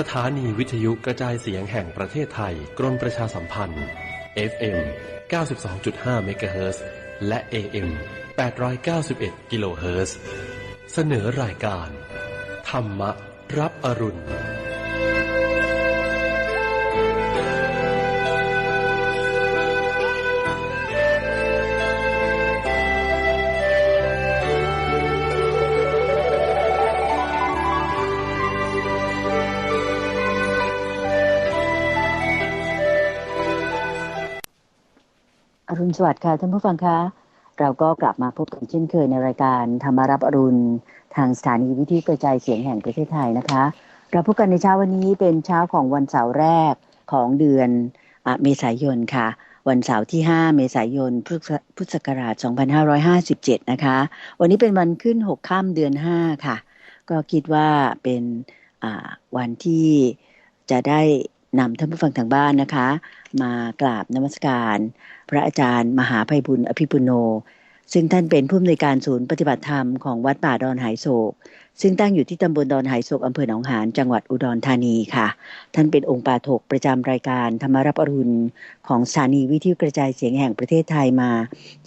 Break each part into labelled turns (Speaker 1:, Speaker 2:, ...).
Speaker 1: สถานีวิทยุกระจายเสียงแห่งประเทศไทย กรมประชาสัมพันธ์ FM 92.5เมกะเฮิรตซ์และ AM 891 กิโลเฮิรตซ์เสนอรายการ ธรรมรับอรุณ
Speaker 2: สวัสดิ์ค่ะท่านผู้ฟังคะ เราก็กลับมาพบกันเช่นเคยในรายการธรรมารับอรุณ ทางสถานีวิทยุกระจายเสียงแห่งประเทศไทยนะคะ เราพบกันในเช้าวันนี้เป็นเช้าของวันเสาร์แรกของเดือนเมษายนค่ะ วันเสาร์ที่ 5 เมษายนพุทธศักราช 2557 นะคะ วันนี้เป็นวันขึ้น6ค่ำเดือน 5 ค่ะ ก็คิดว่าเป็นวันที่จะได้นำท่านผู้ฟังทางบ้านนะคะ มากราบนมัสการ พระอาจารย์ มหาภัยบุญอภิปุโน ซึ่งท่านเป็นผู้อำนวยการศูนย์ปฏิบัติธรรมของวัดป่าดอนหายโศก ซึ่งตั้งอยู่ที่ตำบลดอนหายโศกอำเภอหนองหานจังหวัดอุดรธานีค่ะ ท่านเป็นองค์ปาถกประจำรายการธรรมรับอรุณของสถานีวิทยุกระจายเสียงแห่งประเทศไทยมา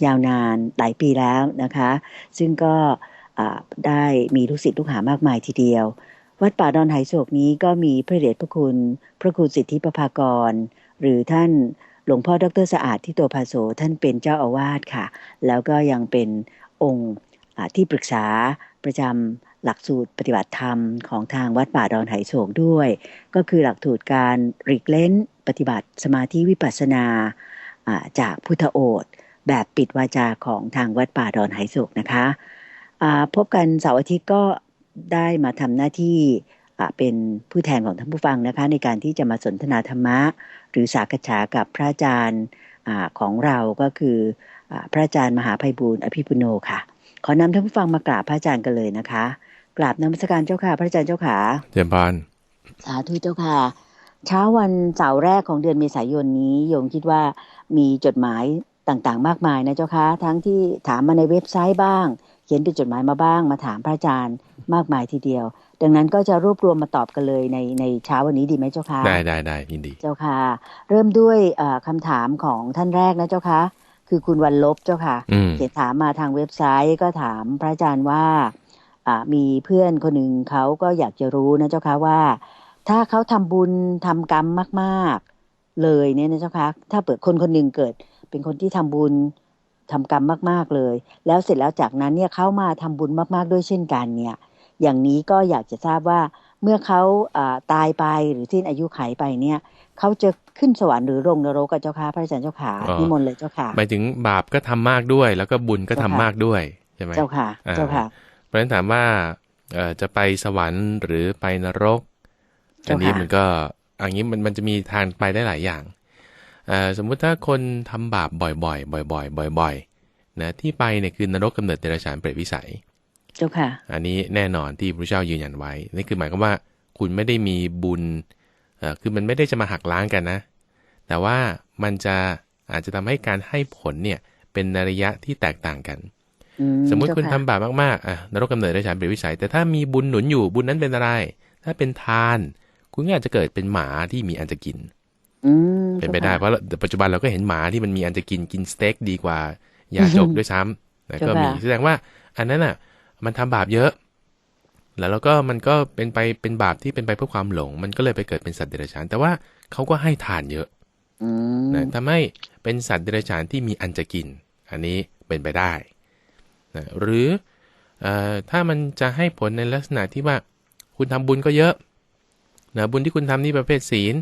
Speaker 2: ยาวนานหลายปีแล้วนะคะ ซึ่งก็ได้มีลูกศิษย์ลูกหามากมายทีเดียววัดป่าดอนหายโศกนี้ก็มีพระเดชพระคุณ พระครูสิทธิประภากร หรือท่านหลวงพ่อดรสะอาดที่โตภาโสท่านเป็นเจ้าอาวาสค่ะ แล้วก็ยังเป็นองค์ที่ปรึกษาประจำหลักสูตรปฏิบัติธรรมของทางวัดป่าดอนไหโศกด้วย ก็คือหลักสูตรการริกเล้นปฏิบัติสมาธิวิปัสสนาจากพุทธโอษแบบปิดวาจาของทางวัดป่าดอนไหโศกนะคะพบกันเสาร์อาทิตย์ก็ได้มาทำหน้าที่ เป็นผู้แทนของท่านผู้ฟังนะคะ ในการที่จะมาสนทนาธรรมะ หรือสากฉากับพระอาจารย์อาของเราก็คืออาพระอาจารย์มหาภัยบูร์อภิปุโนค่ะ ขอนำท่านผู้ฟังมากราบพระอาจารย์กันเลยนะคะ กราบนมัสการเจ้าค่ะ พระอาจารย์เจ้าขา
Speaker 3: เจริญพร
Speaker 2: สาธุเจ้าค่ะ เช้าวันเสาร์แรกของเดือนเมษายนนี้โยมคิดว่ามีจดหมายต่างๆ มากมายนะเจ้าค่ะทั้งที่ถามมาในเว็บไซต์บ้าง เขียนเป็นจดหมายมาบ้าง มาถามพระอาจารย์มากมายทีเดียว ดังนั้นก็จะรวบรวมมาตอบกันเลยในในเช้าวันนี้ดีไหมเจ้าค่ะ
Speaker 3: ได้ได้ได้ยินดี
Speaker 2: เจ้าค่ะ เริ่มด้วยเอ่อคำถามของท่านแรกนะเจ้าค่ะ คือคุณวันลบเจ้าค่ะ
Speaker 3: อืม
Speaker 2: เขียนถามมาทางเว็บไซต์ก็ถามพระอาจารย์ว่าอ่ามีเพื่อนคนหนึ่งเขาก็อยากจะรู้นะเจ้าค่ะว่า ถ้าเขาทำบุญทำกรรมมากๆ เลยเนี่ยนะเจ้าค่ะถ้าเปิดคนคนหนึ่งเกิด เป็นคนที่ทำบุญทำกรรมมาก ๆเลย แล้วเสร็จแล้วจากนั้นเนี่ยเขามาทำบุญมาก ๆ ด้วยเช่นกันเนี่ย อย่างนี้ก็อยากจะทราบว่าเมื่อเขาอ่าตายไปหรือสิ้นอายุไขไปเนี่ยเขาจะขึ้นสวรรค์หรือลงนรกกับเจ้าค่ะพระอาจารย์เจ้าขา
Speaker 3: อ๋อ
Speaker 2: นิมนต์เลยเจ้าค่ะ
Speaker 3: หมายถึงบาปก็ทำมากด้วย แล้วก็บุญก็ทำ
Speaker 2: เจ้าค่ะ
Speaker 3: มากด้วยใช่ไหม
Speaker 2: เจ้าค่ะ
Speaker 3: อ่า
Speaker 2: เจ้าค่ะ
Speaker 3: เพราะฉะนั้นถามว่าเอ่อจะไปสวรรค์หรือไปนรก
Speaker 2: เจ้า
Speaker 3: อันนี้
Speaker 2: ค่ะ
Speaker 3: มันก็อันนี้มันมันจะมีทางไปได้หลายอย่างเอ่อสมมุติถ้าคนทำบาปบ่อย ๆ บ่อย ๆ บ่อยๆนะที่ไปเนี่ยคือนรกกำเนิดเดรัจฉานเปรตวิสัย
Speaker 2: เจ้าค่ะ
Speaker 3: อันนี้แน่นอนที่พระเจ้ายืนยันไว้ นี่คือหมายความว่าคุณไม่ได้มีบุญเอ่อคือมันไม่ได้จะมาหักล้างกันนะ แต่ว่ามันจะอาจจะทำให้การให้ผลเนี่ยเป็นในระยะที่แตกต่างกัน
Speaker 2: อื
Speaker 3: สมมุติ
Speaker 2: เจ้า
Speaker 3: คุณ
Speaker 2: ค่ะ
Speaker 3: ทำบาปมากๆอะนรกกำเนิดได้ฉันเป็นวิสัย แต่ถ้ามีบุญหนุนอยู่บุญนั้นเป็นอะไร ถ้าเป็นทาน คุณก็อาจจะเกิดเป็นหมาที่มีอันจะกิน
Speaker 2: อืม
Speaker 3: เป็นไปได้เพราะปัจจุบันเราก็เห็นหมาที่มันมีอันจะกินกินสเต็กดีกว่ายาจกด้วยซ้ำนะก็มีแสดงว่าอันนั้นอะ มันทำบาปเยอะ แล้วแล้วก็มันก็เป็นไปเป็นบาปที่เป็นไปเพื่อความหลง มันก็เลยไปเกิดเป็นสัตว์เดรัจฉาน แต่ว่าเขาก็ให้ทานเยอะ
Speaker 2: อืม
Speaker 3: นะทำให้เป็นสัตว์เดรัจฉานที่มีอันจะกิน อันนี้เป็นไปได้นะหรือเออถ้ามันจะให้ผลในลักษณะที่ว่าคุณทำบุญก็เยอะนะบุญที่คุณทำนี่ประเภทศีล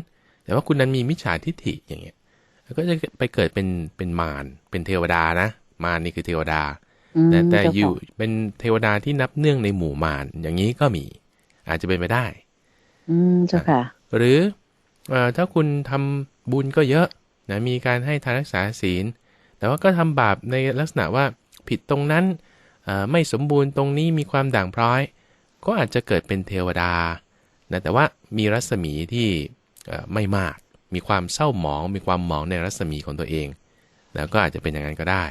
Speaker 3: แต่ว่าคุณนั้นมีมิจฉาทิฏฐิอย่างเงี้ยแล้วก็จะไปเกิดเป็นเป็นมารเป็นเทวดานะ มารนี่คือเทวดา
Speaker 2: อืม
Speaker 3: นะแต่
Speaker 2: เจ้าค่ะ
Speaker 3: อยู่เป็นเทวดาที่นับเนื่องในหมู่มารอย่างนี้ก็มี อาจจะเป็นไปได้
Speaker 2: อืมเจ้าค่ะ
Speaker 3: หรือเออถ้าคุณทำบุญก็เยอะนะมีการให้ทานรักษาศีล แต่ว่าก็ทำบาปในลักษณะว่าผิดตรงนั้นเอ่อไม่สมบูรณ์ตรงนี้มีความด่างพร้อย ก็อาจจะเกิดเป็นเทวดานะแต่ว่ามีรัศมีที่เอ่อไม่มาก มีความเศร้าหมอง มีความหมองในรัศมีของตัวเอง แล้วก็อาจจะเป็นอย่างนั้นก็ได้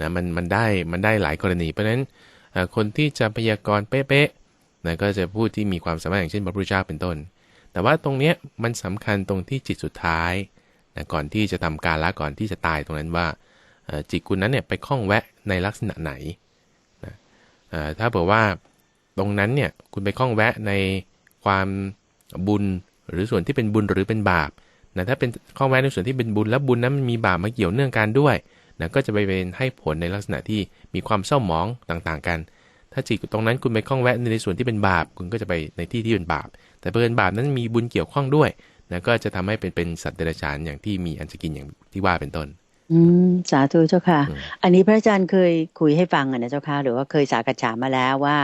Speaker 3: นะมันมันได้มันได้หลายกรณี เพราะฉะนั้นคนที่จะพยากรณ์เป๊ะๆนะก็จะพูดที่มีความสามารถอย่างเช่นพระพุทธเจ้าเป็นต้น แต่ว่าตรงเนี้ยมันสำคัญตรงที่จิตสุดท้ายนะก่อนที่จะทำการละก่อนที่จะตายตรงนั้นว่าจิตคุณนั้นเนี่ยไปคล้องแวะในลักษณะไหนนะถ้าเผื่อว่าตรงนั้นเนี่ยคุณไปคล้องแวะในความบุญหรือส่วนที่เป็นบุญหรือเป็นบาปนะถ้าเป็นคล้องแวะในส่วนที่เป็นบุญแล้วบุญนั้นมันมีบาปมาเกี่ยวเนื่องกันด้วย นะก็จะไปเป็นให้ผลในลักษณะที่มีความเศร้าหมองต่างๆ กัน ถ้าจิตตรงนั้นคุณไปคล้องแวะในส่วนที่เป็นบาป คุณก็จะไปในที่ที่เป็นบาป แต่เพื่อนบาปนั้นมีบุญเกี่ยวข้องด้วยนะก็จะทำให้เป็นเป็นสัตว์เดรัจฉานอย่างที่มีอันจะกินอย่างที่ว่าเป็นต้น
Speaker 2: อืมสาธุเจ้าค่ะ
Speaker 3: อืม
Speaker 2: อันนี้พระอาจารย์เคยคุยให้ฟังอะนะเจ้าค่ะ หรือว่าเคยสากฉามาแล้วว่า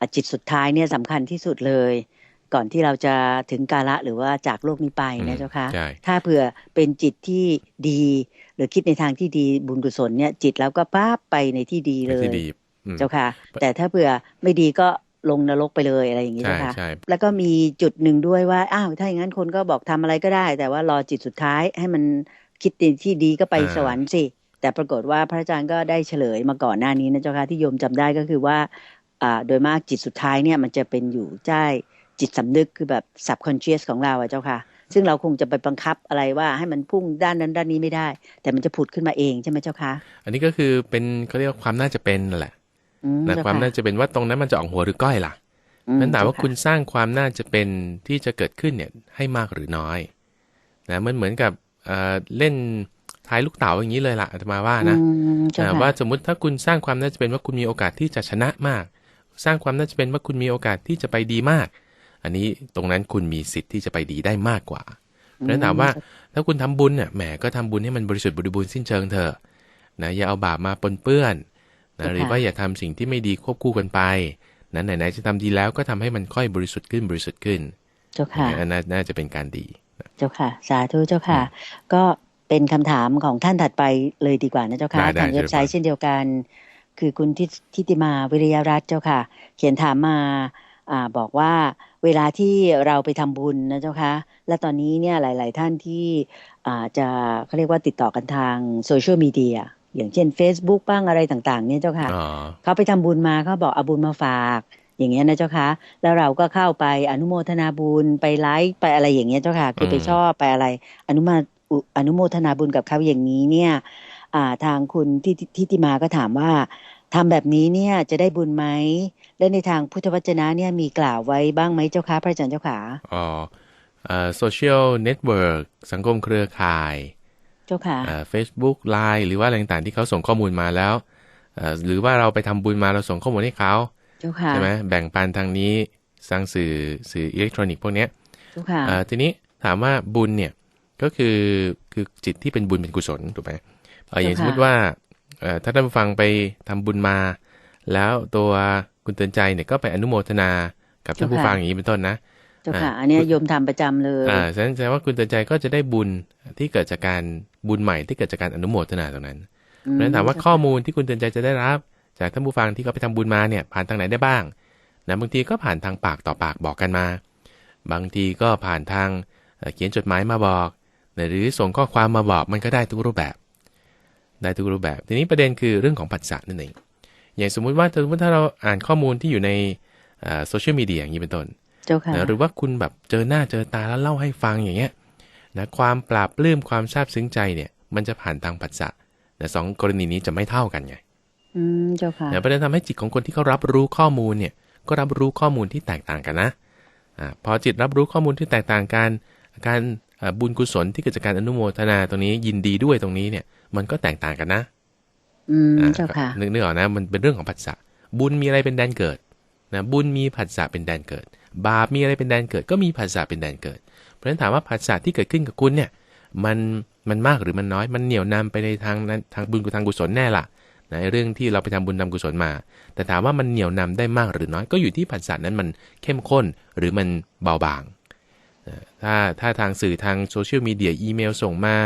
Speaker 2: อะจิตสุดท้ายเนี่ยสำคัญที่สุดเลย ก่อนที่เราจะถึงกาละหรือว่าจากโลกนี้ไปนะเจ้าค่ะ
Speaker 3: ใช่
Speaker 2: ถ้าเผื่อเป็นจิตที่ดี หรือคิดในทางที่ดีบุญกุศลเนี่ย จิตแล้วก็ป้าบไปในที่ดีเล
Speaker 3: เป็น
Speaker 2: ย
Speaker 3: ที่ดีอืม
Speaker 2: เจ้าค่ะ แต่ถ้าเผื่อไม่ดีก็ลงนรกไปเลยอะไรอย่างนี้
Speaker 3: ใช่
Speaker 2: เจ้าค่ะ
Speaker 3: ใช่
Speaker 2: แล้วก็มีจุดหนึ่งด้วยว่า อ้าว ถ้าอย่างนั้นคนก็บอกทำอะไรก็ได้ แต่ว่ารอจิตสุดท้ายให้มันคิดในที่ดีก็ไปสวรรค์สิ แต่ปรากฏว่าพระอาจารย์ก็ได้เฉลยมาก่อนหน้านี้นะเจ้าค่ะที่โยมจำได้ก็คือว่าอ่า โดยมากจิตสุดท้ายเนี่ยมันจะเป็นอยู่ใต้จิตสำนึกคือแบบ subconscious ของเราอะเจ้าค่ะ ซึ่งเราคงจะไปบังคับอะไรว่าให้มันพุ่งด้านนั้นด้านนี้ไม่ได้ แต่มันจะผุดขึ้นมาเองใช่ไหมเจ้าค่ะ
Speaker 3: อันนี้ก็คือเป็นเขาเรียกว่าความน่าจะเป็นนั่นแหละ
Speaker 2: อืม
Speaker 3: นะ
Speaker 2: เจ้
Speaker 3: ความ
Speaker 2: ค่ะ
Speaker 3: น่าจะเป็นว่าตรงนั้นมันจะออกหัวหรือก้อยล่ะ
Speaker 2: อื
Speaker 3: นั้นถามว่า
Speaker 2: เจ้ะ
Speaker 3: คุณสร้างความน่าจะเป็นที่จะเกิดขึ้นเนี่ยให้มากหรือน้อยนะมันเหมือนกับเอ่อเล่นทายลูกเต๋าอย่างนี้เลยล่ะอาตมาว่านะ
Speaker 2: อืมเจ้า
Speaker 3: อ่า
Speaker 2: ค่ะ
Speaker 3: ว่าสมมุติถ้าคุณสร้างความน่าจะเป็นว่าคุณมีโอกาสที่จะชนะมาก สร้างความน่าจะเป็นว่าคุณมีโอกาสที่จะไปดีมาก อันนี้ตรงนั้นคุณมีสิทธิ์ที่จะไปดีได้มากกว่าเพราะฉะนั้นถามว่าถ้าคุณทำบุญเนี่ยแหมก็ทำบุญให้มันบริสุทธิ์บริบูรณ์สิ้นเชิงเถอะนะอย่าเอาบาปมาปนเปื้อนนะหรือว่าอย่าทำสิ่งที่ไม่ดีควบคู่กันไปนั้นไหนๆจะทำดีแล้วก็ทำให้มันค่อยบริสุทธิ์ขึ้นบริสุทธิ์ขึ้น
Speaker 2: เจ้าค่ะ
Speaker 3: อันนั้นน่าจะเป็นการดี
Speaker 2: เจ้าค่ะ สาธุเจ้าค่ะ ก็เป็นคำถามของท่านถัดไปเลยดีกว่านะเจ้าค่ะ
Speaker 3: ได้ได้
Speaker 2: ทางเว็บไซต์
Speaker 3: เชิญ
Speaker 2: เช่นเดียวกัน คือคุณทิทิติมาวิริยรัตน์เจ้าค่ะ เขียนถามมาอ่าบอกว่า เวลาที่เราไปทำบุญนะเจ้าค่ะและตอนนี้เนี่ยหลาย ๆ ท่านที่อ่าจะเขาเรียกว่าติดต่อกันทางโซเชียลมีเดียอย่างเช่น Facebook บ้างอะไรต่าง ๆ เนี่ยเจ้าค่ะ
Speaker 3: อ๋อ
Speaker 2: เขาไปทำบุญมาเขาบอกเอาบุญมาฝาก อย่างเงี้ยนะเจ้าค่ะแล้วเราก็เข้าไปอนุโมทนาบุญไปไลฟ์ไปอะไรอย่างเงี้ยเจ้าค่ะคือไป
Speaker 3: อืม
Speaker 2: ชอบไปอะไร อนุมาอุอนุโมทนาบุญกับเขาอย่างนี้เนี่ยอ่าทางคุณที่ที่ติมาก็ถามว่า ทำแบบนี้เนี่ยจะได้บุญไหม และในทางพุทธวจนะเนี่ยมีกล่าวไว้บ้างไหมเจ้าค่ะพระอาจารย์เจ้าค่ะ
Speaker 3: อ๋อโซเชียลเน็ตเวิร์กสังคมเครือข่าย
Speaker 2: เจ้าค่ะ
Speaker 3: เฟซบุ๊กไลน์หรือว่าอะไรต่างๆที่เขาส่งข้อมูลมาแล้วเอ่อหรือว่าเราไปทำบุญมาเราส่งข้อมูลให้เขา
Speaker 2: เจ้าค่ะ
Speaker 3: ใช่ไหมแบ่งปันทางนี้สร้างสื่อสื่ออิเล็กทรอนิกส์พวกเนี้ย
Speaker 2: เจ้าค่ะ
Speaker 3: เอ่อทีนี้ถามว่าบุญเนี่ยก็คือคือจิตที่เป็นบุญเป็นกุศลถูกไหมเอ่ออย่าง
Speaker 2: เจ้าค่ะ
Speaker 3: สมมติว่าเอ่อ ถ้าท่านผู้ฟังไปทำบุญมา แล้วตัวคุณเตือนใจเนี่ยก็ไปอนุโมทนากับท่านผู้ฟังอย่างนี้เป็นต้นนะ
Speaker 2: เจ้าค่ะ
Speaker 3: อ่า
Speaker 2: อันเนี้ยโยมทำประจำเลย
Speaker 3: อ่าแสดงแสดงว่าคุณเตือนใจก็จะได้บุญที่เกิดจากการบุญใหม่ที่เกิดจากการอนุโมทนาตรงนั้นเพราะฉะนั้นถามว่าข้อมูลที่คุณเตือนใจจะได้รับ จากท่านผู้ฟังที่เขาไปทำบุญมาเนี่ยผ่านทางไหนได้บ้างนะบางทีก็ผ่านทางปากต่อปากบอกกันมา บางทีก็ผ่านทางเอ่อเขียนจดหมายมาบอกนะหรือส่งข้อความมาบอกมันก็ได้ทุกรูปแบบ ได้ทุกรูปแบบ ทีนี้ประเด็นคือเรื่องของปัจจัยนั่นเอง อย่างสมมุติว่าสมมติถ้าเราอ่านข้อมูลที่อยู่ในโซเชียลมีเดียอย่างนี้เป็นต้น
Speaker 2: เจ้าค่ะ
Speaker 3: นะหรือว่าคุณแบบเจอหน้าเจอตาแล้วเล่าให้ฟังอย่างเงี้ยนะความปราบปลื้มความซาบซึ้งใจเนี่ย มันจะผ่านทางปัจจะนะสองกรณีนี้จะไม่เท่ากันไง
Speaker 2: อืมเจ้าค่ะ
Speaker 3: นะประเด็นทำให้จิตของคนที่เขารับรู้ข้อมูลเนี่ย ก็รับรู้ข้อมูลที่แตกต่างกันนะอ่าพอจิตรับรู้ข้อมูลที่แตกต่างกัน การอ่า บุญกุศลที่เกิดจากการอนุโมทนาตรงนี้ยินดีด้วยตรงนี้เนี่ย มันก็แตกต่างกันนะ
Speaker 2: อืม
Speaker 3: อ่า
Speaker 2: เจ้าค่ะ
Speaker 3: นึกนึกออกนะ มันเป็นเรื่องของผัสสะบุญมีอะไรเป็นแดนเกิดนะบุญมีผัสสะเป็นแดนเกิด บาปมีอะไรเป็นแดนเกิด ก็มีผัสสะเป็นแดนเกิด เพราะฉะนั้นถามว่าผัสสะที่เกิดขึ้นกับคุณเนี่ย มันมันมากหรือมันน้อย มันเหนี่ยวนำไปในทางนั้นทางบุญกับทางกุศลแน่ล่ะในะเรื่องที่เราไปทำบุญทำกุศลมา แต่ถามว่ามันเหนี่ยวนำได้มากหรือน้อย ก็อยู่ที่ผัสสะนั้นมันเข้มข้นหรือมันเบาบางเอ่อ ถ้าถ้าทางสื่อทางโซเชียลมีเดียอีเมลส่งมา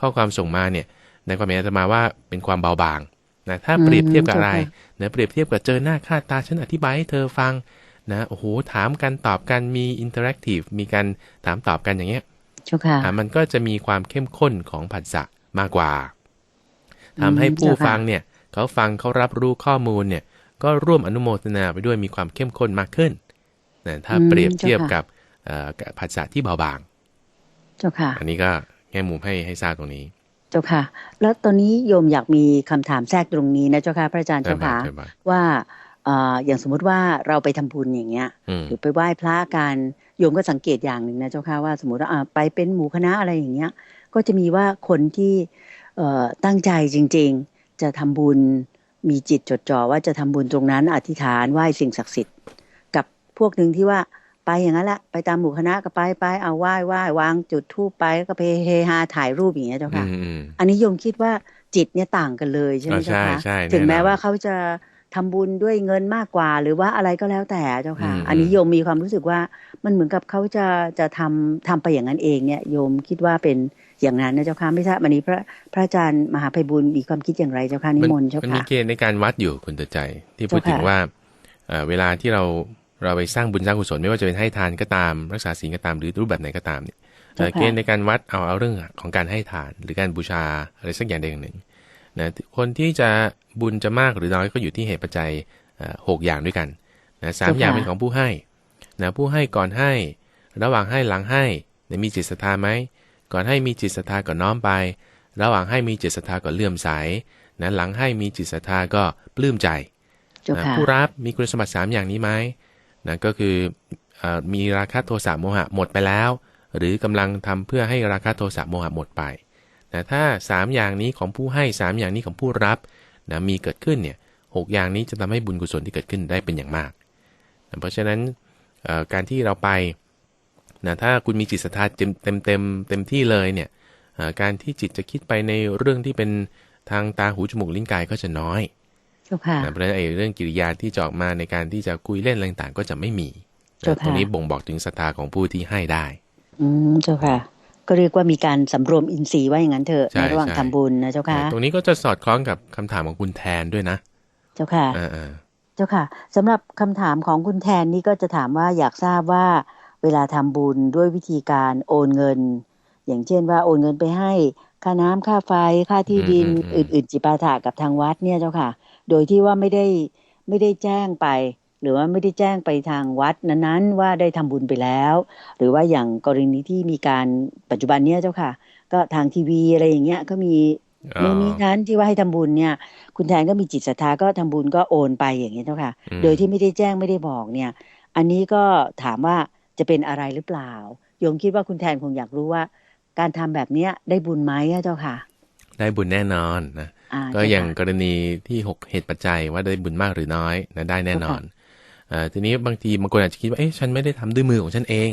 Speaker 3: ข้อความส่งมาเนี่ย ในความหมายอาตมาว่าเป็นความเบาบางนะถ้าเปรียบเทียบกับอะไร
Speaker 2: อืมเจ้าค่ะ
Speaker 3: นะเปรียบเทียบกับเจอหน้าค่าตาฉันอธิบายให้เธอฟังนะโอ้โหถามกันตอบกันมีอินเทอร์แอคทีฟมีการถามตอบกันอย่างเงี้ย
Speaker 2: เจ้าค่ะ
Speaker 3: อะมันก็จะมีความเข้มข้นของผัสสะมากกว่าทำให้
Speaker 2: อืม
Speaker 3: ผู้
Speaker 2: เจ้าค่ะ
Speaker 3: ฟังเนี่ย เขาฟังเขารับรู้ข้อมูลเนี่ย ก็ร่วมอนุโมทนาไปด้วยมีความเข้มข้นมากขึ้นนะถ้า
Speaker 2: อืม
Speaker 3: เปรียบเทียบ
Speaker 2: เจ้าค่ะ
Speaker 3: กับเอ่อกับ ผัสสะที่เบาบาง
Speaker 2: เจ้าค่ะ
Speaker 3: อันนี้ก็แง่มุมให้ให้ทราบตรงนี้
Speaker 2: เจ้าค่ะ แล้วตอนนี้โยมอยากมีคำถามแทรกตรงนี้นะเจ้าค่ะพระอาจารย์
Speaker 3: ใช่
Speaker 2: เจ้า
Speaker 3: ไหม
Speaker 2: ค่ะ
Speaker 3: ใช่ไหม
Speaker 2: ว่าเอ่ออย่างสมมุติว่าเราไปทำบุญอย่างเงี้ย
Speaker 3: อืม
Speaker 2: หรือไปไหว้พระกันโยมก็สังเกตอย่างหนึ่งนะเจ้าค่ะว่าสมมติว่าอ่าไปเป็นหมู่คณะอะไรอย่างเงี้ย ก็จะมีว่าคนที่เอ่อตั้งใจจริง ๆ จะทำบุญมีจิตจดจ่อว่าจะทำบุญตรงนั้น อธิษฐานไหว้สิ่งศักดิ์สิทธิ์ กับพวกหนึ่งที่ว่า ไปอย่างนั้นแหละไปตามหมู่คณะก็ไปไปเอาไหว้ไหว้วางจุดธูปไปแล้วก็ไปเฮฮาถ่ายรูปอย่างเงี้ยเจ้า
Speaker 3: อื
Speaker 2: ค่ะ
Speaker 3: มอืม
Speaker 2: อันนี้โยมคิดว่าจิตเนี่ยต่างกันเลยใช่ไหม
Speaker 3: อ่า
Speaker 2: เจ้าคะ
Speaker 3: ใช่ใช่
Speaker 2: ถึงแม้
Speaker 3: แน่นอน
Speaker 2: ว่าเขาจะทำบุญด้วยเงินมากกว่าหรือว่าอะไรก็แล้วแต่เจ้าค่ะ
Speaker 3: อืม
Speaker 2: อันนี้โยมมีความรู้สึกว่ามันเหมือนกับเขาจะจะทำทำไปอย่างนั้นเองเนี่ยโยมคิดว่าเป็นอย่างนั้นนะเจ้าค่ะไม่ทราบวันนี้พระพระอาจารย์มหาไพบุญมีความคิดอย่างไรเจ้าค่ะนิมนต์เจ้า
Speaker 3: มันมี
Speaker 2: ค่ะ
Speaker 3: เกณฑ์ในการวัดอยู่คุณเตือนใจที่พูด
Speaker 2: เจ้าค่ะ
Speaker 3: ถึงว่าเอ่อเวลาที่เรา เราไปสร้างบุญสร้างกุศลไม่ว่าจะเป็นให้ทานก็ตาม รักษาศีลก็ตามหรือรูปแบบไหนก็ตามเนี่ยเอ่อเกณฑ์ในการวัดเอาเอาเรื่องของการให้ทาน หรือการบูชาอะไรสักอย่างใดอย่างหนึ่งนะคนที่จะบุญจะมากหรือน้อยก็อยู่ที่เหตุปัจจัยเอ่อหกอย่างด้วยกันนะสาม
Speaker 2: เจ้าค่ะ
Speaker 3: อย่างเป็นของผู้ให้นะผู้ให้ก่อนให้ ระหว่างให้หลังให้เนี่ยมีจิตศรัทธาไหมก่อนให้มีจิตศรัทธาก่อนน้อมไป ระหว่างให้มีจิตศรัทธาก่อนเลื่อมใสนะหลังให้มีจิตศรัทธาก็ปลื้มใจ
Speaker 2: เจ้า
Speaker 3: นะ
Speaker 2: ค่ะ
Speaker 3: ผู้รับมีคุณสมบัติ3อย่างนี้ไหม นะก็คืออมีราคะโทสะโมหะหมดไปแล้ว หรือกำลังทำเพื่อให้ราคะโทสะโมหะหมดไปนะถ้า 3 อย่างนี้ของผู้ให้ 3 อย่างนี้ของผู้รับนะมีเกิดขึ้นเนี่ยหกอย่างนี้จะทำให้บุญกุศลที่เกิดขึ้นได้เป็นอย่างมากนะเพราะฉะนั้นการที่เราไปนะถ้าคุณมีจิตศรัทธาเต็มเต็มเต็มเต็มที่เลยเนี่ยการที่จิตจะคิดไปในเรื่องที่เป็นทางตาหูจมูกลิ้นกายก็จะน้อย
Speaker 2: เจ้าค่ะ
Speaker 3: นะเพราะฉะนั้นไอ้เรื่องกิริยาที่จะออกมาในการที่จะคุยเล่นอะไรต่างๆก็จะไม่มี
Speaker 2: เจ้า
Speaker 3: นะ
Speaker 2: ค่ะ
Speaker 3: ตรงนี้บ่งบอกถึงศรัทธาของผู้ที่ให้ได้
Speaker 2: อืมเจ้าค่ะ ก็เรียกว่ามีการสำรวมอินทรีย์ว่าอย่างนั้นเถอะ
Speaker 3: ใช่
Speaker 2: ในระหว่าง
Speaker 3: ใช่
Speaker 2: ทำบุญนะเจ้าค่ะ
Speaker 3: ตรงนี้ก็จะสอดคล้องกับคำถามของคุณแทนด้วยนะ
Speaker 2: เจ้าค่ะ
Speaker 3: อ่า
Speaker 2: เจ้าค่ะสำหรับคำถามของคุณแทนนี่ก็จะถามว่าอยากทราบว่า เวลาทำบุญด้วยวิธีการโอนเงิน อย่างเช่นว่าโอนเงินไปให้ค่าน้ำค่าไฟค่าที่ดินอื่น ๆ จิปาถะกับทางวัดเนี่ยเจ้าค่ะ โดยที่ว่าไม่ได้ไม่ได้แจ้งไป หรือว่าไม่ได้แจ้งไปทางวัดนั้นๆ ว่าได้ทำบุญไปแล้ว หรือว่าอย่างกรณีที่มีการปัจจุบันเนี่ยเจ้าค่ะ ก็ทางทีวีอะไรอย่างเงี้ยก็มี
Speaker 3: ๆอ๋อ
Speaker 2: เมื่อนี้นั้นที่ว่าให้ทำบุญเนี่ย คุณแทนก็มีจิตศรัทธาก็ทำบุญก็โอนไปอย่างนี้ยเจ้าค่ะ
Speaker 3: อืม
Speaker 2: โดยที่ไม่ได้แจ้งไม่ได้บอกเนี่ย อันนี้ก็ถามว่าจะเป็นอะไรหรือเปล่าโยมคิดว่าคุณแทนคงอยากรู้ว่า การทำแบบเนี้ยได้บุญไหมอะเจ้าค่ะ
Speaker 3: ได้บุญแน่นอนนะ
Speaker 2: อ่า
Speaker 3: ก็
Speaker 2: เจ้ค่ะ
Speaker 3: อย่างกรณีที่หกเหตุปัจจัยว่าได้บุญมากหรือน้อยนะได้แน่นอนอ่าทีนี้บางทีบางคนอาจจะคิดว่าเอ๊ะฉันไม่ได้ทำด้วยมือของฉันเอง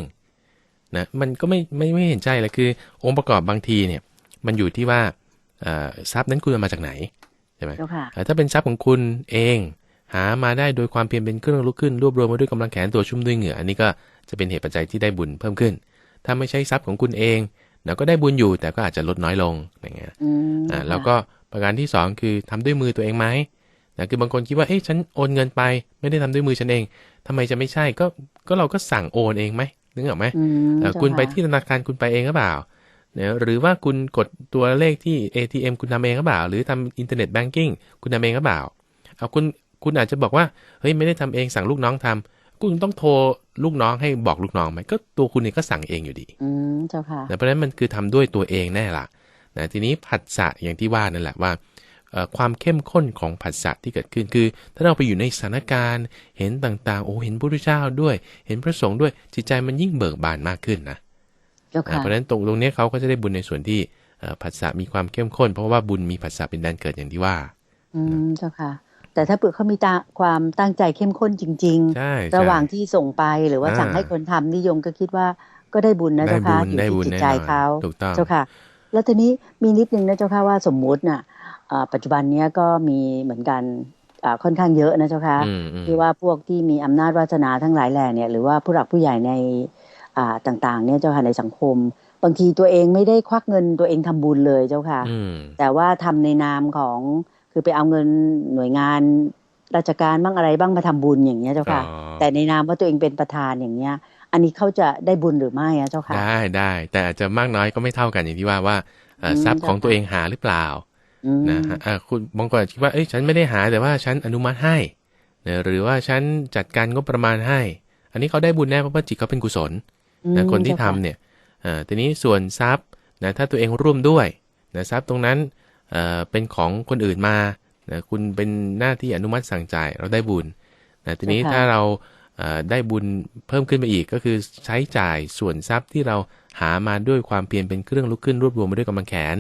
Speaker 3: นะมันก็ไม่ไม่ไม่เห็นใจเลยคือ องค์ประกอบบางทีเนี่ย มันอยู่ที่ว่าอ่าทรัพย์นั้นคุณเอามาจากไหนใช่ไหม
Speaker 2: เจ้าค่ะ
Speaker 3: เอ่อถ้าเป็นทรัพย์ของคุณเอง หามาได้โดยความเพียรเป็นเครื่องลุกขึ้นรวบรวมมาด้วยกำลังแขนตัวชุ่มด้วยเหงื่ออันนี้ก็จะเป็นเหตุปัจจัยที่ได้บุญเพิ่มขึ้น ถ้าไม่ใช่ทรัพย์ของคุณเองเราก็ได้บุญอยู่แต่ก็อาจจะลดน้อยลงอย่างเงี้ย
Speaker 2: อืม
Speaker 3: อ่า
Speaker 2: เจ้าค่ะ
Speaker 3: แล้วก็ ประการที่สองคือทำด้วยมือตัวเองไหมนะคือบางคนคิดว่าเอ๊ะฉันโอนเงินไป ไม่ได้ทำด้วยมือฉันเองทำไมจะไม่ใช่ก็ก็เราก็สั่งโอนเองไหมนึกออกไหม
Speaker 2: อืม
Speaker 3: เอ่อ
Speaker 2: เจ้า
Speaker 3: คุณไป
Speaker 2: ค่ะ
Speaker 3: ที่ธนาคารคุณไปเองหรือเปล่าเนี่ยหรือว่าคุณกดตัวเลขที่ ATM คุณทำเองหรือเปล่า หรือทำอินเทอร์เน็ตแบงกิ้งคุณทำเองหรือเปล่าเอาคุณคุณอาจจะบอกว่าเฮ้ยไม่ได้ทำเองสั่งลูกน้องทำคุณต้องโทรลูกน้องให้บอกลูกน้องไหมก็ตัวคุณเองก็สั่งเองอยู่ดี
Speaker 2: อืมเจ้าค่ะ
Speaker 3: นะเพราะฉะนั้นมันคือทำด้วยตัวเองแน่ละ นะทีนี้ผัสสะอย่างที่ว่านั่นแหละว่าเอ่อความเข้มข้นของผัสสะที่เกิดขึ้นคือ ถ้าเราไปอยู่ในสถานการณ์เห็นต่างๆ โอ้เห็นพระพุทธเจ้าด้วย เห็นพระสงฆ์ด้วยจิตใจมันยิ่งเบิกบานมากขึ้นนะ
Speaker 2: เจ้า
Speaker 3: อ่า
Speaker 2: ค่ะ
Speaker 3: เพราะฉะนั้นตรงตรงเนี้ยเขาก็จะได้บุญในส่วนที่เอ่อผัสสะมีความเข้มข้น เพราะว่าบุญมีผัสสะเป็นแดนเกิดอย่างที่ว่า
Speaker 2: อืมเจ้าค่ะ แต่ถ้าเปิดเขามีตาความตั้งใจเข้มข้นจริง
Speaker 3: ใช่
Speaker 2: ๆ
Speaker 3: ใช่
Speaker 2: ระหว่างที่ส่งไปหรือว่า
Speaker 3: อ่า
Speaker 2: สั่งให้คนทำนิยมก็คิดว่าก็ได้บุญนะ
Speaker 3: ได้
Speaker 2: เจ้า
Speaker 3: บุ
Speaker 2: ค่ะ
Speaker 3: ญ
Speaker 2: อยู่
Speaker 3: ได้
Speaker 2: ที่
Speaker 3: บุญ
Speaker 2: จิต
Speaker 3: แน่
Speaker 2: ใจ
Speaker 3: นอน
Speaker 2: เขา
Speaker 3: ถูกต้อง
Speaker 2: เจ้าค่ะ แล้วทีนี้มีนิดนึงนะเจ้าค่ะว่าสมมุติน่ะเอ่อปัจจุบันเนี้ยก็มีเหมือนกันอ่าค่อนข้างเยอะนะเจ้าค่ะ
Speaker 3: อืมอืม
Speaker 2: ที่ว่าพวกที่มีอำนาจวาสนาทั้งหลายแหล่เนี่ยหรือว่าผู้หลักผู้ใหญ่ในอ่าต่างๆเนี่ยเจ้าค่ะในสังคม บางทีตัวเองไม่ได้ควักเงินตัวเองทำบุญเลยเจ้าค่ะ
Speaker 3: อืม
Speaker 2: แต่ว่าทำในนามของคือไปเอาเงินหน่วยงานราชการบ้างอะไรบ้างมาทำบุญอย่างเงี้ยเจ้าค่ะ
Speaker 3: อ๋อ
Speaker 2: แต่ในนามว่าตัวเองเป็นประธานอย่างเงี้ย อันนี้เขาจะได้บุญหรือไม่อะเจ้าค่ะ
Speaker 3: ได้ได้แต่อาจจะมากน้อยก็ไม่เท่ากันอย่างที่ว่าว่าเอ่ออ
Speaker 2: ม
Speaker 3: ทรัพย์ของ
Speaker 2: เจ้าค่ะ
Speaker 3: ตัวเองหาหรือเปล่า
Speaker 2: อืม
Speaker 3: นะฮะอ่าคุณบางคนอาจจะคิดว่าเอ้ยฉันไม่ได้หาแต่ว่าฉันอนุมัติให้นะหรือว่าฉันจัดการงบประมาณให้ อันนี้เขาได้บุญแน่เพราะว่าจิตเขาเป็นกุศล
Speaker 2: อืม
Speaker 3: นะคนที่
Speaker 2: เจ้า
Speaker 3: ทำเนี่ยเอ่อทีนี้ส่วนทรัพย์นะถ้าตัวเองร่วมด้วยนะทรัพย์ตรงนั้นเอ่อเป็นของคนอื่นมานะคุณเป็นหน้าที่อนุมัติสั่งจ่ายเราได้บุญนะทีนี้ถ้าเราเอ่อ ได้บุญเพิ่มขึ้นไปอีกก็คือใช้จ่ายส่วนทรัพย์ที่เราหามาด้วยความเพียรเป็นเครื่องลุกขึ้นรวบรวมมาด้วยกำลังแขน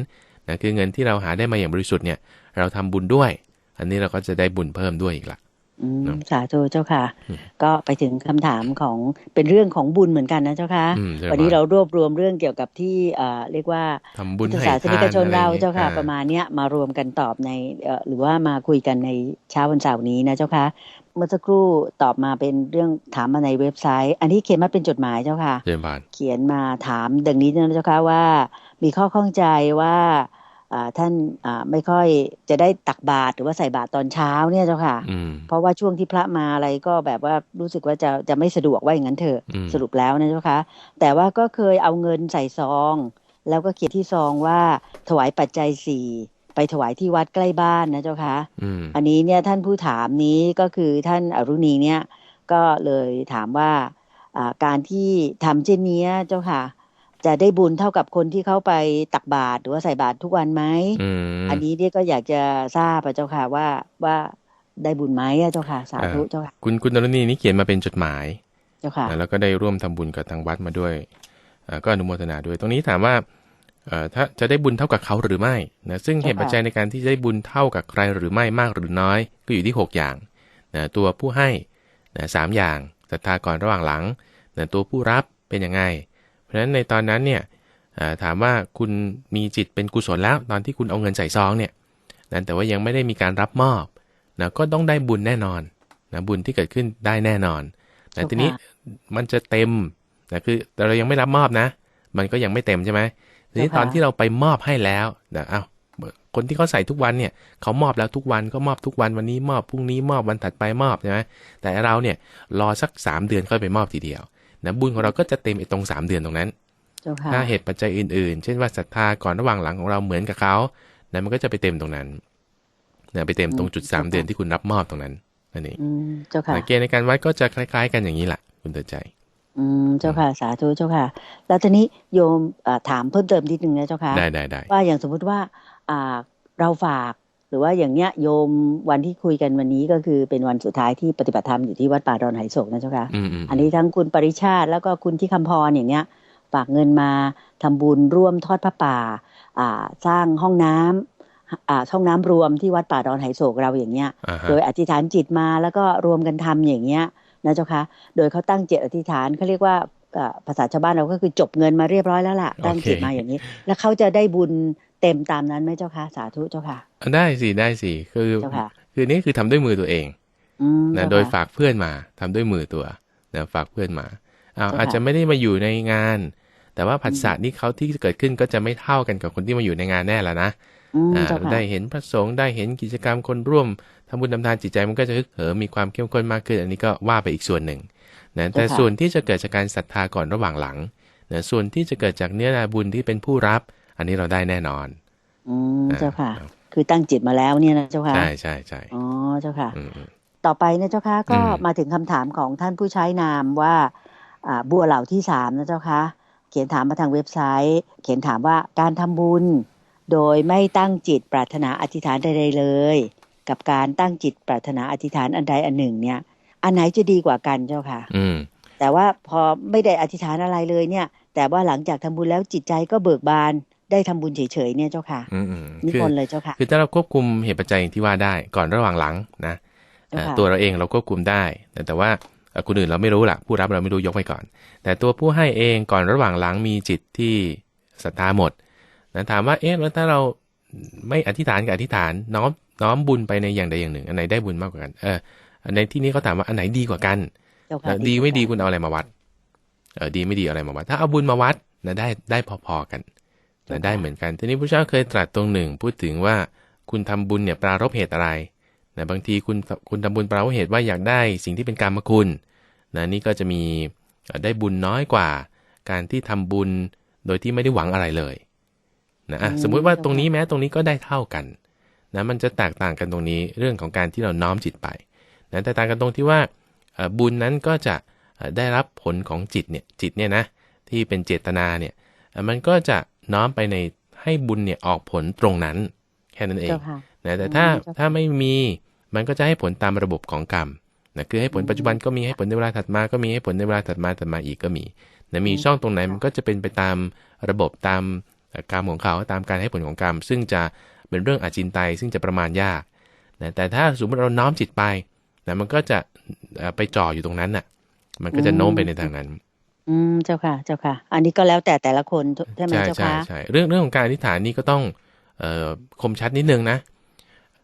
Speaker 3: นะคือเงินที่เราหาได้มาอย่างบริสุทธิ์เนี่ย เราทำบุญด้วย อันนี้เราก็จะได้บุญเพิ่มด้วยอีกละ
Speaker 2: อืม
Speaker 3: เนอะ
Speaker 2: สาธุเจ้าค่ะ
Speaker 3: อืม
Speaker 2: ก็ไปถึงคำถามของเป็นเรื่องของบุญเหมือนกันนะเจ้าค่ะ
Speaker 3: อืมใช่
Speaker 2: วันนี้
Speaker 3: ครับ
Speaker 2: เรารวบรวมเรื่องเกี่ยวกับที่เอ่อเรียกว่า
Speaker 3: ทำบุญ
Speaker 2: พุทธ
Speaker 3: ให้
Speaker 2: ศาสนิกชน
Speaker 3: ท
Speaker 2: เรา
Speaker 3: อะไรอย่งงี้ย
Speaker 2: เจ้าค่ะ
Speaker 3: อ่
Speaker 2: ประมาณเนี้ยมารวมกันตอบในเอ่อหรือว่ามาคุยกันในเช้าวันเสาร์นี้นะเจ้าค่ะ เมื่อสักครู่ตอบมาเป็นเรื่องถามมาในเว็บไซต์ อันนี้เขียนมาเป็นจดหมายเจ้าค่ะ
Speaker 3: เจริญพาน
Speaker 2: เขียนมาถามดังนี้นะเจ้าค่ะว่า มีข้อข้องใจว่าอ่าท่านอ่าไม่ค่อยจะได้ตักบาตรหรือว่าใส่บาตรตอนเช้าเนี่ยเจ้าค่ะ
Speaker 3: อืม
Speaker 2: เพราะว่าช่วงที่พระมาอะไรก็แบบว่ารู้สึกว่าจะจะไม่สะดวกว่าอย่างนั้นเถอะ
Speaker 3: อืม
Speaker 2: สรุปแล้วนะเจ้าคะแต่ว่าก็เคยเอาเงินใส่ซอง แล้วก็เขียนที่ซองว่าถวายปัจจัยสี่ ไปถวายที่วัดใกล้บ้านนะเจ้าคะ
Speaker 3: อืม
Speaker 2: อันนี้เนี่ยท่านผู้ถามนี้ก็คือท่านอรุณีเนี่ยก็เลยถามว่าอ่าการที่ทำเช่นเนี้ยเจ้าค่ะ จะได้บุญเท่ากับคนที่เข้าไปตักบาตรหรือว่าใส่บาตรทุกวันไหม
Speaker 3: อืม
Speaker 2: อันนี้เนี่ยก็อยากจะทราบอะเจ้าค่ะว่าว่าได้บุญไหมอะเจ้าค่ะ สาธุ
Speaker 3: อ่า
Speaker 2: เจ้าค่ะ
Speaker 3: คุณคุณนรณีนี่เขียนมาเป็นจดหมาย
Speaker 2: เจ้าค่ะ
Speaker 3: นะแล้วก็ได้ร่วมทำบุญกับทางวัดมาด้วยอ่าก็อนุโมทนาด้วย ตรงนี้ถามว่าเอ่อ ถ้าจะได้บุญเท่ากับเขาหรือไม่นะซึ่งเหตุปัจจัยในการที่จะได้บุญเท่ากับใครหรือไม่มากหรือน้อย ก็อยู่ที่ 6 อย่างนะตัวผู้ให้นะสามอย่างศรัทธาก่อนระหว่างหลังนะตัวผู้รับเป็นยังไง เพราะฉะนั้นในตอนนั้นเนี่ยอ่าถามว่าคุณมีจิตเป็นกุศลแล้ว ตอนที่คุณเอาเงินใส่ซองเนี่ยนะแต่ว่ายังไม่ได้มีการรับมอบนะก็ต้องได้บุญแน่นอนนะบุญที่เกิดขึ้นได้แน่นอนแต่
Speaker 2: เจ้าค่ะ
Speaker 3: ทีนี้มันจะเต็มนะคือแต่เรายังไม่รับมอบนะ มันก็ยังไม่เต็มใช่ไหม ทีนี้
Speaker 2: เจ้าค่ะ
Speaker 3: ตอนที่เราไปมอบให้แล้วนะอ้าวคนที่เขาใส่ทุกวันเนี่ยเขามอบแล้วทุกวันก็มอบทุกวันวันนี้มอบพรุ่งนี้มอบวันถัดไปมอบใช่ไหมแต่เราเนี่ยรอสัก 3 เดือนค่อยไปมอบทีเดียวนะบุญของเราก็จะเต็มไอ้ตรง 3 เดือนตรงนั้น
Speaker 2: เจ้าค่ะ
Speaker 3: ถ้าเหตุปัจจัยอื่นๆ เช่นว่าศรัทธาก่อนระหว่างหลังของเราเหมือนกับเขานะมันก็จะไปเต็มตรงนั้นนะไปเต็มตรงจุด 3 เดือนที่คุณรับมอบตรงนั้นนั่นเอง
Speaker 2: อืมเจ้าค่ะ
Speaker 3: นะเกณฑ์ในการวัดก็จะคล้าย ๆ กันอย่างนี้แหละคุณเตือนใจ
Speaker 2: อืมเจ้าค่ะ สาธุเจ้าค่ะ แล้วทีนี้โยมอ่าถามเพิ่มเติมนิดนึงนะเจ้าค่ะ
Speaker 3: ได้ได้ได้
Speaker 2: ว่าอย่างสมมุติว่าอ่าเราฝากหรือว่าอย่างเนี้ยโยมวันที่คุยกันวันนี้ก็คือเป็นวันสุดท้ายที่ปฏิบัติธรรมอยู่ที่วัดป่าดอนไหโศกนะเจ้าค่ะ
Speaker 3: อืมอืม
Speaker 2: อันนี้ทั้งคุณปริชาติแล้วก็คุณที่คำพรอย่างเนี้ยฝากเงินมาทำบุญร่วมทอดพระป่า อ่าสร้างห้องน้ำอ่าห้องน้ำรวมที่วัดป่าดอนไหโศกเราอย่างเงี้ย
Speaker 3: อ่าฮะ
Speaker 2: โดยอธิษฐานจิตมาแล้วก็รวมกันทำอย่างเงี้ย นะเจ้าคะโดยเขาตั้งจิตอธิษฐานเขาเรียกว่าเอ่อภาษาชาวบ้านเราก็คือจบเงินมาเรียบร้อยแล้วล่ะ ตั้งจิตมาอย่างนี้ แล้วเขาจะได้บุญเต็มตามนั้นไหมเจ้าคะสาธุเจ้าค่ะ
Speaker 3: อะ ได้สิได้สิคือ
Speaker 2: เจ้าค่ะ
Speaker 3: คือนี่คือทำด้วยมือตัวเอง
Speaker 2: อืม
Speaker 3: นะ
Speaker 2: เจ้าค่ะ
Speaker 3: โดยฝากเพื่อนมาทำด้วยมือตัวนะฝากเพื่อนมาอ้าว
Speaker 2: เจ้าค่ะ
Speaker 3: อาจจะไม่ได้มาอยู่ในงาน แต่ว่าผัสสะนี่เขาที่เกิดขึ้นก็จะไม่เท่ากันกับคนที่มาอยู่ในงานแน่แล้วนะ
Speaker 2: อืม
Speaker 3: อ่า
Speaker 2: เจ้าค่ะ
Speaker 3: ได้เห็นพระสงฆ์ได้เห็นกิจกรรมคนร่วมทำบุญทำทานจิตใจมันก็จะฮึกเหิมมีความเข้มข้นมากขึ้น อันนี้ก็ว่าไปอีกส่วนหนึ่งนะแต่ส่วนที่จะเกิดจากการศรัทธาก่อนระหว่างหลังนะส่วนที่จะเกิดจากเนื้อนาบุญที่เป็นผู้รับ อันนี้เราได้แน่นอน
Speaker 2: อืมเจ้าค่ะ
Speaker 3: อ่า
Speaker 2: คือตั้งจิตมาแล้วเนี่ยนะเจ้าค่ะ
Speaker 3: ใช่ใช่ใช่
Speaker 2: อ๋อเจ้าค่ะ
Speaker 3: อืมอืม
Speaker 2: ต่อไปนะเจ้าค่ะก็
Speaker 3: อืม
Speaker 2: มาถึงคำถามของท่านผู้ใช้นามว่าอ่าบัวเหล่าที่สามนะเจ้าค่ะ เขียนถามมาทางเว็บไซต์ เขียนถามว่าการทำบุญ โดยไม่ตั้งจิตปรารถนาอธิษฐานใดๆเลย กับการตั้งจิตปรารถนาอธิษฐานอันใดอันหนึ่ง เนี่ย อันไหนจะดีกว่ากันเจ้าค่ะ
Speaker 3: อืม
Speaker 2: แต่ว่าพอไม่ได้อธิษฐานอะไรเลยเนี่ย แต่ว่าหลังจากทำบุญแล้วจิตใจก็เบิกบานได้ทำบุญเฉยๆเนี่ยเจ้าค่ะ
Speaker 3: อืมอืม
Speaker 2: นิ
Speaker 3: คือ
Speaker 2: มนต์เลยเจ้าค่ะ
Speaker 3: คือถ้าเราควบคุมเหตุปัจจัยอย่างที่ว่าได้ก่อนระหว่างหลังนะ
Speaker 2: เจ้า
Speaker 3: อ่า
Speaker 2: ค่ะ
Speaker 3: ตัวเราเองเราควบคุมได้ แต่แต่ว่าเอ่อคนอื่นเราไม่รู้ล่ะผู้รับเราไม่รู้ยกไว้ก่อน แต่ตัวผู้ให้เองก่อนระหว่างหลังมีจิตที่ศรัทธาหมด นะถามว่าเอ๊ะแล้วถ้าเราไม่อธิษฐานกับอธิษฐานน้อมน้อมบุญไปในอย่างใดอย่างหนึ่ง อันไหนได้บุญมากกว่ากัน เออในที่นี้เขาถามว่าอันไหนดีกว่ากัน
Speaker 2: เจ้าค่ะ
Speaker 3: นะดีไม่ดีคุณเอาอะไรมาวัดเออดีไม่ดีเอาอะไรมาวัด ถ้าเอาบุญมาวัดนะได้ได้พอๆกันนะได้เหมือนกัน ทีนี้พระเจ้าเคยตรัสตรงหนึ่ง พูดถึงว่าคุณทำบุญเนี่ยปรารบเหตุอะไรนะบางทีคุณคุณทำบุญปรารบเหตุว่าอยากได้สิ่งที่เป็นกรรมคุณนะนี่ก็จะมีเอ่อได้บุญน้อยกว่า การที่ทำบุญโดยที่ไม่ได้หวังอะไรเลย นะอะ
Speaker 2: อืม
Speaker 3: สมมุติว่า
Speaker 2: เจ้าค่ะ
Speaker 3: ตรงนี้แม้ตรงนี้ก็ได้เท่ากันนะมันจะแตกต่างกันตรงนี้เรื่องของการที่เราน้อมจิตไปนะแต่ต่างกันตรงที่ว่าเอ่อบุญนั้นก็จะเอ่อได้รับผลของจิตเนี่ยจิตเนี่ยนะที่เป็นเจตนาเนี่ยเอ่อมันก็จะน้อมไปในให้บุญเนี่ยออกผลตรงนั้น แค่นั้นเอง
Speaker 2: เจ้าค่ะ
Speaker 3: นะแต่ถ้า
Speaker 2: อืมเจ้าค่ะ
Speaker 3: ถ้าไม่มีมันก็จะให้ผลตามระบบของกรรมนะคือให้ผลปัจจุบันก็มีให้ผลในเวลาถัดมาก็มีให้ผลในเวลาถัดมาถัดมาอีกก็มีนะมีช่องตรงไหนมันก็จะเป็นไปตามระบบตามเอ่อ กรรมของเขาตามการให้ผลของกรรม ซึ่งจะเป็นเรื่องอาจินไตยซึ่งจะประมาณยากนะแต่ถ้าสมมติเราน้อมจิตไปนะมันก็จะเอ่อไปจ่ออยู่ตรงนั้นน่ะ มันก็จะโน้มไปในทางนั้น
Speaker 2: อืมเจ้าค่ะ เจ้าค่ะ อันนี้ก็แล้วแต่แต่ละคนใช่ไหม
Speaker 3: ใช่
Speaker 2: เจ้า
Speaker 3: ใช่
Speaker 2: ค่ะ
Speaker 3: ใช่เรื่องเรื่องของการอธิษฐานนี่ก็ต้องเอ่อคมชัดนิดนึงนะ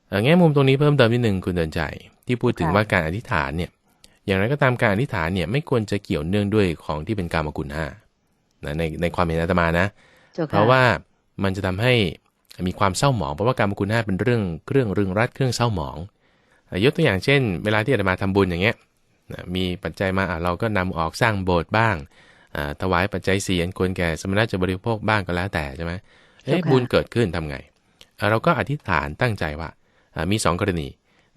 Speaker 3: เอ่อแง่มุมตรงนี้เพิ่มเติมนิดนึงคุณเดินใจ ที่พูดถึง
Speaker 2: ค่ะ
Speaker 3: ว่าการอธิษฐานเนี่ย อย่างไรก็ตามการอธิษฐานเนี่ยไม่ควรจะเกี่ยวเนื่องด้วยของที่เป็นกามกุลห้านะในในความเห็นอาตมานะ
Speaker 2: เจ้าค่ะ
Speaker 3: เพราะว่ามันจะทำให้มีความเศร้าหมอง เพราะว่าการมกุลห้าเป็นเรื่องเครื่องรึงรัดเครื่องเศร้าหมองอะยกตัวอย่างเช่น เวลาที่อาตมาทำบุญอย่างเงี้ยนะมีปัจจัยมาอะเราก็นำออกสร้างโบสถ์บ้างอ่าถวายปัจจัยเสียนควรแก่สมณะจะบริโภคบ้างก็แล้วแต่ใช่ไหมเอ๊ะ
Speaker 2: เจ้าค่ะ
Speaker 3: บุญเกิดขึ้นทำไงอะเราก็อธิษฐานตั้งใจว่าอะมีสองกรณี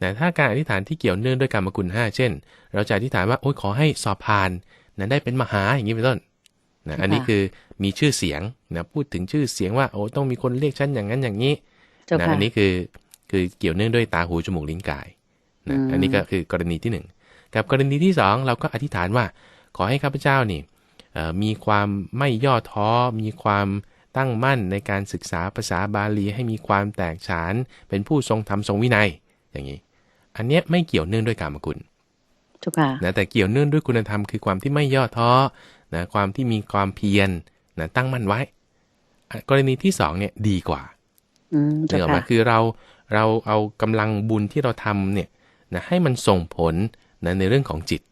Speaker 3: นะถ้าการอธิษฐานที่เกี่ยวเนื่องด้วยการมกุลห้าเช่น เราจะอธิษฐานว่าโอ๊ยขอให้สอบผ่านนะได้เป็นมหาอย่างนี้เป็นต้น นะอันนี้คือมีชื่อเสียงนะพูดถึงชื่อเสียงว่าโอ้ต้องมีคนเรียกฉันอย่างนั้นอย่างนี้
Speaker 2: เจ้า
Speaker 3: นะ
Speaker 2: ค่ะ
Speaker 3: อันนี้คือคือเกี่ยวเนื่องด้วยตาหูจมูกลิ้นกายนะ
Speaker 2: อืม
Speaker 3: อันนี้ก็คือกรณีที่หนึ่งกับกรณีที่สองเราก็อธิษฐานว่า ขอให้ข้าพเจ้านี่เอ่อมีความไม่ย่อท้อ มีความตั้งมั่นในการศึกษาภาษาบาลี ให้มีความแตกฉาน เป็นผู้ทรงธรรมทรงวินัยอย่างนี้ อันเนี้ยไม่เกี่ยวเนื่องด้วยกามกุล
Speaker 2: เจ้าค่ะ
Speaker 3: นะแต่เกี่ยวเนื่องด้วยคุณธรรมคือความที่ไม่ย่อท้อ นะความที่มีความเพียรนะตั้งมั่นไว้อะกรณีที่สองเนี่ยดีกว่า
Speaker 2: อืม
Speaker 3: นึ
Speaker 2: เจ้าก
Speaker 3: ออกไหมา
Speaker 2: ค่ะ
Speaker 3: คือเราเราเอากำลังบุญที่เราทำเนี่ยนะให้มันส่งผลนะในเรื่องของจิต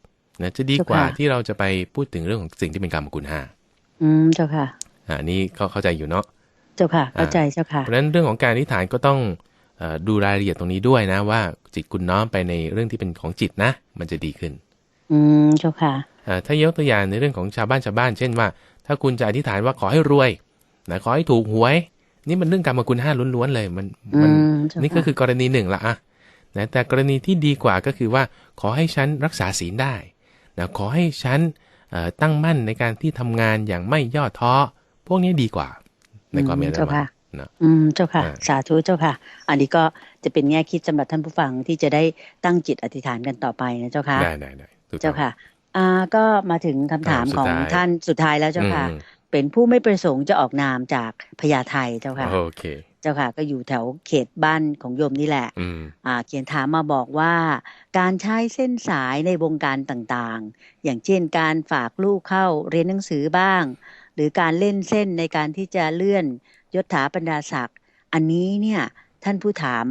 Speaker 3: นะจะดีกว่าที่เราจะไปพูดถึงเรื่องของสิ่งที่เป็นกรรมกุลห้า
Speaker 2: อืมเจ้าค่ะ
Speaker 3: อ่าอันนี้เขาเข้าใจอยู่เนาะ
Speaker 2: เจ้าค่ะ เข้าใจเจ้าค่ะ
Speaker 3: เพราะฉะนั้นเรื่องของการอธิษฐานก็ต้องเออดูรายละเอียดตรงนี้ด้วยนะ ว่าจิตคุณน้อมไปในเรื่องที่เป็นของจิตนะ มันจะดีขึ้น
Speaker 2: อืมเจ้าค่ะ
Speaker 3: อ่า ถ้ายกตัวอย่างในเรื่องของชาวบ้านชาวบ้าน เช่นว่า ถ้าคุณจะอธิษฐานว่าขอให้รวยนะขอให้ถูกหวย นี่มันเรื่องกรรมกุลห้าล้วนๆเลยมัน
Speaker 2: อื
Speaker 3: มัน
Speaker 2: มเจ้า
Speaker 3: นี่ก็
Speaker 2: ค่ะ
Speaker 3: คือกรณีหนึ่งละอะนะแต่กรณีที่ดีกว่าก็คือว่าขอให้ฉันรักษาศีลได้นะขอให้ฉันเอ่อตั้งมั่นในการที่ทำงานอย่างไม่ย่อท้อ พวกนี้ดีกว่า ในความเห็น
Speaker 2: อืมเจ้า
Speaker 3: อาตมา
Speaker 2: ค่ะ
Speaker 3: นะ
Speaker 2: อืมเจ้าค่ะ
Speaker 3: อ่า
Speaker 2: สาธุเจ้าค่ะ อันนี้ก็จะเป็นแง่คิดสำหรับท่านผู้ฟังที่จะได้ตั้งจิตอธิษฐานกันต่อไปนะเจ้าค่ะ
Speaker 3: ได้ได้ได้ถูกต้อง
Speaker 2: เจ้าค่ะ อ่าก็มาถึงคำถาม
Speaker 3: อ่าสุด
Speaker 2: ของ
Speaker 3: ท้าย
Speaker 2: ท่านสุดท้ายแล้วเจ้าค่ะ
Speaker 3: อืม
Speaker 2: เป็นผู้ไม่ประสงค์จะออกนามจากพญาไทเจ้าค่ะ
Speaker 3: โอเค
Speaker 2: เจ้าค่ะก็อยู่แถวเขตบ้านของโยมนี่แหละ
Speaker 3: อืม
Speaker 2: อ่าเขียนถามมาบอกว่า การใช้เส้นสายในวงการต่างๆ อย่างเช่นการฝากลูกเข้าเรียนหนังสือบ้าง หรือการเล่นเส้นในการที่จะเลื่อนยศถาบรรดาศักดิ์อันนี้เนี่ยท่านผู้ถาม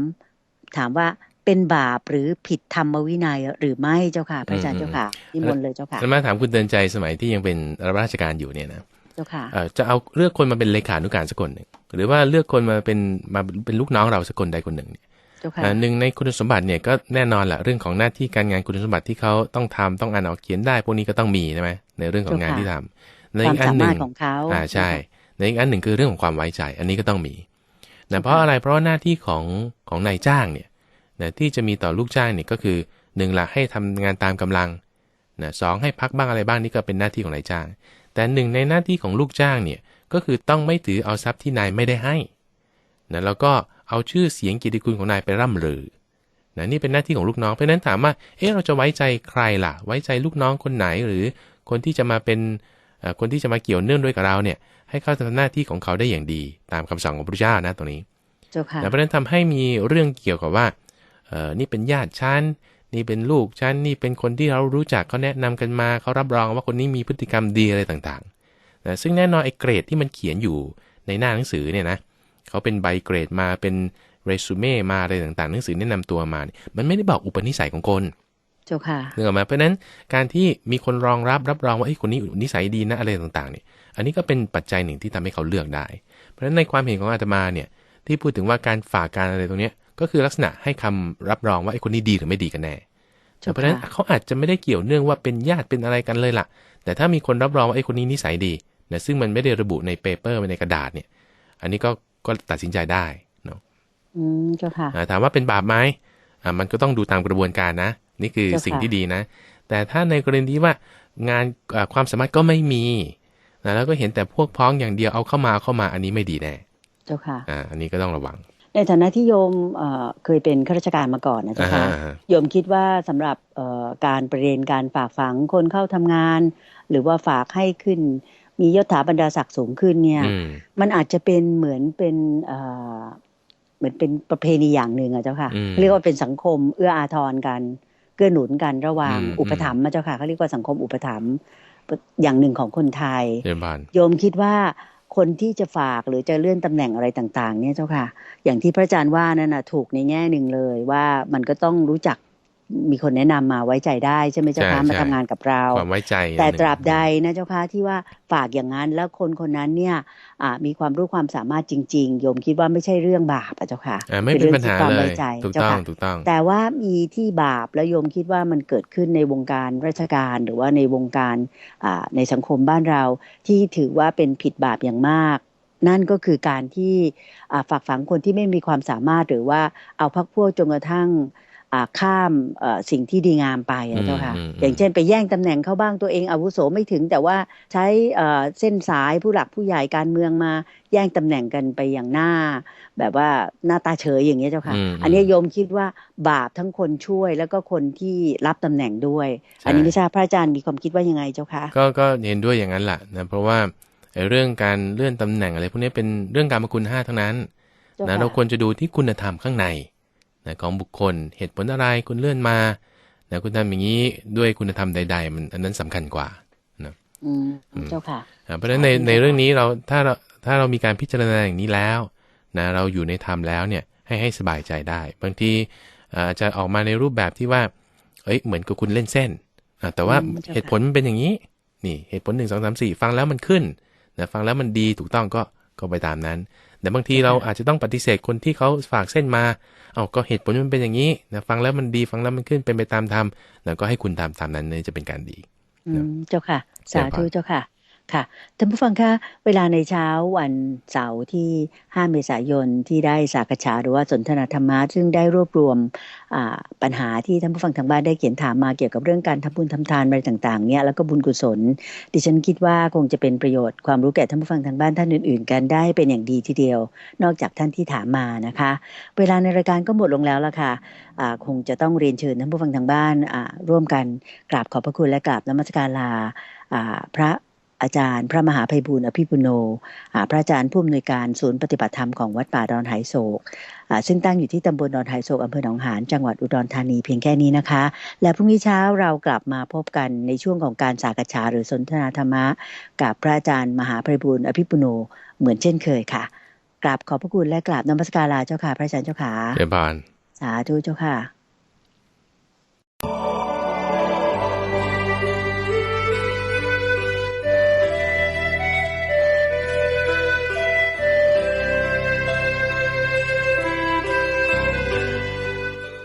Speaker 2: ถามว่า เป็นบาปหรือผิดธรรมวินัยหรือไม่เจ้าค่ะ พระอาจารย์เจ้าค่ะนิมนต์เลยเจ้าค่ะ
Speaker 3: แล้วมาถามคุณเตือนใจสมัยที่ยังเป็นรับราชการอยู่เนี่ยนะ
Speaker 2: เจ้าค่ะ
Speaker 3: เอ่อจะเอาเลือกคนมาเป็นเลขานุการสักคนหนึ่งหรือว่าเลือกคนมาเป็นมาเป็นลูกน้องเราสักคนใดคนหนึ่งเนี่ย
Speaker 2: เจ้าค่ะ
Speaker 3: อ่าหนึ่งในคุณสมบัติเนี่ยก็แน่นอนแหละเรื่องของหน้าที่การงานคุณสมบัติที่เขาต้องทำต้องอ่านออกเขียนได้ พวกนี้ก็ต้องมีใช่ไหมในเรื่องของงานที่ทำใน
Speaker 2: ควา
Speaker 3: อี
Speaker 2: ม
Speaker 3: กอัน
Speaker 2: สา
Speaker 3: ห
Speaker 2: มา
Speaker 3: นึ่
Speaker 2: รถ
Speaker 3: ง
Speaker 2: ของเขา
Speaker 3: อ่าใช่ ในอีกอันหนึ่งคือเรื่องของความไว้ใจ อันนี้ก็ต้องมีนะเพราะอะไรเพราะว่าหน้าที่ของของนายจ้างเนี่ย นะที่จะมีต่อลูกจ้างเนี่ยก็คือหนึ่งละให้ทำงานตามกำลังนะสองให้พักบ้างอะไรบ้างนี่ก็เป็นหน้าที่ของนายจ้าง แต่หนึ่งในหน้าที่ของลูกจ้างเนี่ยก็คือต้องไม่ถือเอาทรัพย์ที่นายไม่ได้ให้นะแล้วก็เอาชื่อเสียงเกียรติคุณของนายไปร่ำลือนะนี่เป็นหน้าที่ของลูกน้องเพราะฉะนั้นถามว่าเออเราจะไว้ใจใครล่ะ ไว้ใจลูกน้องคนไหนหรือคนที่จะมาเป็นเอ่อคนที่จะมาเกี่ยวเนื่องด้วยกับเราเนี่ยให้เขาทำหน้าที่ของเขาได้อย่างดี ตามคำสั่งของพระพุทธเจ้านะตรงนี้
Speaker 2: เจ้าค่ะ
Speaker 3: นะเพราะฉะนั้นทำให้มีเรื่องเกี่ยวกับว่า เออนี่เป็นญาติฉันนี่เป็นลูกฉันนี่เป็นคนที่เรารู้จักเขาแนะนำกันมาเขารับรองว่าคนนี้มีพฤติกรรมดีอะไรต่างๆนะซึ่งแน่นอนไอ้เกรดที่มันเขียนอยู่ในหน้าหนังสือเนี่ยนะเขาเป็นใบเกรดมาเป็นเรซูเม่มาอะไรต่างๆหนังสือแนะนำตัวมาเนี่ยมันไม่ได้บอกอุปนิสัยของคน
Speaker 2: เจ้าค่ะ
Speaker 3: นึกออกไหมเพราะฉะนั้นการที่มีคนรองรับรับรองว่าไอ้ยคนนี้นิสัยดีนะอะไรต่างๆเนี่ยอันนี้ก็เป็นปัจจัยหนึ่งที่ทำให้เขาเลือกได้ เพราะฉะนั้นในความเห็นของอาตมาเนี่ยที่พูดถึงว่าการฝากการอะไรตรงเนี้ย ก็คือลักษณะให้คำรับรองว่าไอ้คนนี้ดีหรือไม่ดีกันแน่
Speaker 2: เจ้าค่ะ
Speaker 3: เพราะฉะนั้นเขาอาจจะไม่ได้เกี่ยวเนื่องว่าเป็นญาติเป็นอะไรกันเลยล่ะ แต่ถ้ามีคนรับรองว่าไอ้คนนี้นิสัยดีนะซึ่งมันไม่ได้ระบุในเปเปอร์ในกระดาษเนี่ย อันนี้ก็ก็ตัดสินใจได้เนาะ
Speaker 2: อืมเจ้าค่ะ
Speaker 3: อ่าถามว่าเป็นบาปไหมอ่ามันก็ต้องดูตามกระบวนการนะ นี่คือ
Speaker 2: เจ้าค่ะ
Speaker 3: สิ่งที่ดีนะ แต่ถ้าในกรณีที่ว่างานเอ่อความสามารถก็ไม่มีนะแล้วก็เห็นแต่พวกพ้องอย่างเดียวเอาเข้ามาเอาเข้ามาอันนี้ไม่ดีแน่
Speaker 2: เจ้าค่ะ
Speaker 3: อ่าอันนี้ก็ต้องระวัง
Speaker 2: ในฐานะที่โยมเอ่อเคยเป็นข้าราชการมาก่อนนะเจ้าค่ะ
Speaker 3: อ่าฮะ
Speaker 2: โยมคิดว่าสำหรับเอ่อการประเด็นการฝากฝังคนเข้าทำงาน หรือว่าฝากให้ขึ้น มียศถาบรรดาศักดิ์สูงขึ้นเนี่ย
Speaker 3: อืม
Speaker 2: มันอาจจะเป็นเหมือนเป็นเอ่อเหมือนเป็นประเพณีอย่างหนึ่งอะเจ้าค่ะ
Speaker 3: อืม
Speaker 2: เรียกว่าเป็นสังคมเอื้ออาทรกันเกื้อหนุนกันระหว่าง
Speaker 3: อืม
Speaker 2: อุปถัมภ์นะเจ้าค่ะเขาเรียกว่าสังคมอุปถัมภ์อย่างหนึ่งของคนไทย
Speaker 3: เรียนบาน
Speaker 2: โยมคิดว่า คนที่จะฝากหรือจะเลื่อนตำแหน่งอะไรต่าง ๆ เนี่ยเจ้าค่ะ อย่างที่พระอาจารย์ว่านั่นนะถูกในแง่หนึ่งเลยว่ามันก็ต้องรู้จัก มีคนแนะนำมาไว้ใจได้ใช่ไหมเจ้าค่ะมาทำงานกับเรา
Speaker 3: ความไว้ใจ
Speaker 2: แต่
Speaker 3: อันหนึ่ง
Speaker 2: ตราบใดนะเจ้าค่ะที่ว่าฝากอย่างนั้นแล้วคนคนนั้นเนี่ยอ่ามีความรู้ความสามารถจริง ๆ โยมคิดว่าไม่ใช่เรื่องบาปอะเจ้าค่ะ
Speaker 3: อ่าไม่เป็นปัญหา
Speaker 2: ความ
Speaker 3: เล
Speaker 2: ไว้
Speaker 3: ย
Speaker 2: ใจ
Speaker 3: ถูก
Speaker 2: เจ้า
Speaker 3: ต้อง
Speaker 2: ค่ะ
Speaker 3: ถูกต้อง
Speaker 2: แต่ว่ามีที่บาปแล้วโยมคิดว่ามันเกิดขึ้นในวงการราชการหรือว่าในวงการอ่าในสังคมบ้านเราที่ถือว่าเป็นผิดบาปอย่างมากนั่นก็คือการที่อ่าฝากฝังคนที่ไม่มีความสามารถหรือว่าเอาพักพวกจนกระทั่งอ่า ข้ามเอ่อสิ่งที่ดีงามไปอะเจ้าค่ะ
Speaker 3: อืมอืม
Speaker 2: อย่างเช่นไปแย่งตำแหน่งเข้าบ้างตัวเองอาวุโสไม่ถึง แต่ว่าใช้เอ่อเส้นสายผู้หลักผู้ใหญ่การเมืองมาแย่งตำแหน่งกันไปอย่างหน้า แบบว่าหน้าตาเฉยอย่างเงี้ยเจ้าค่ะ
Speaker 3: อืม
Speaker 2: อันนี้โยมคิดว่าบาปทั้งคนช่วยแล้วก็คนที่รับตำแหน่งด้วย
Speaker 3: ใช่
Speaker 2: อันนี้ไม่ทราบพระอาจารย์มีความคิดว่ายังไงเจ้าคะ
Speaker 3: ก็ก็เห็นด้วยอย่างนั้นแหละนะเพราะว่าไอ้เรื่องการเลื่อนตำแหน่งอะไรพวกนี้เป็นเรื่องการมคุณห้าทั้งนั้น
Speaker 2: เจ้า
Speaker 3: นะ
Speaker 2: ค่ะ
Speaker 3: เราควรจะดูที่คุณธรรมข้างใน นะของบุคคลเหตุผลอะไรคุณเลื่อนมานะคุณทำอย่างนี้ด้วยคุณธรรมใด ๆ มันอันนั้นสำคัญกว่า
Speaker 2: อืมเจ้าค่ะ
Speaker 3: อ่าเพราะฉะนั้นในในเรื่องนี้เราถ้าเราถ้าเรามีการพิจารณาอย่างนี้แล้วนะเราอยู่ในธรรมแล้วเนี่ยให้ให้สบายใจได้ บางทีอ่าอาจจะออกมาในรูปแบบที่ว่า เอ้ยเหมือนกับคุณเล่นเส้นอ่าแต่ว่า
Speaker 2: อืมเจ้าค่ะ
Speaker 3: เหตุผลมันเป็นอย่างนี้ นี่เหตุผลหนึ่งสองสามสี่ฟังแล้วมันขึ้นนะฟังแล้วมันดีถูกต้องก็ก็ไปตามนั้น แต่บางทีเราอาจจะต้องปฏิเสธคนที่เขาฝากเส้นมา เอาก็เหตุผลมันเป็นอย่างนี้นะฟังแล้วมันดีฟังแล้วมันขึ้นเป็นไปตามธรรมนะก็ให้คุณตามตามนั้นเนี่ยจะเป็นการดี
Speaker 2: อืมเจ้าค่ะ
Speaker 3: เชิญ
Speaker 2: สา
Speaker 3: พร
Speaker 2: ธุเจ้าค่ะ ค่ะท่านผู้ฟังคะเวลาในเช้าวันเสาร์ที่ 5 เมษายนที่ได้สากฉาหรือว่าสนทนาธรรมะซึ่งได้รวบรวมปัญหาที่ท่านผู้ฟังทางบ้านได้เขียนถามมาเกี่ยวกับเรื่องการทำบุญทำทานอะไรต่างๆเนี่ยแล้วก็บุญกุศล ดิฉันคิดว่าคงจะเป็นประโยชน์ความรู้แก่ท่านผู้ฟังทางบ้านท่านอื่น ๆ กันได้เป็นอย่างดีทีเดียว นอกจากท่านที่ถามมานะคะ เวลาในรายการก็หมดลงแล้วละค่ะอ่าคงจะต้องเรียนเชิญท่านผู้ฟังทางบ้านร่วมกันกราบขอบพระคุณและกราบนมัสการลาพระ อาจารย์พระมหาภัยบูลย์อภิปุโนอ่าพระอาจารย์ผู้อำนวยการศูนย์ปฏิบัติธรรมของวัดป่าดอนไหโศกอ่าซึ่งตั้งอยู่ที่ตำบลดอนไหโศกอำเภอหนองหานจังหวัดอุดรธานีเพียงแค่นี้นะคะ และพรุ่งนี้เช้าเรากลับมาพบกันในช่วงของการสากฉาหรือสนทนาธรรมะ กับพระอาจารย์มหาภัยบูลย์อภิปุโนเหมือนเช่นเคยค่ะกราบขอบพระคุณและกราบนมัสการลาเจ้าค่ะ พระอาจารย์เจ้าค่ะ
Speaker 3: เรียบร้อย
Speaker 2: สาธุเจ้าค่ะ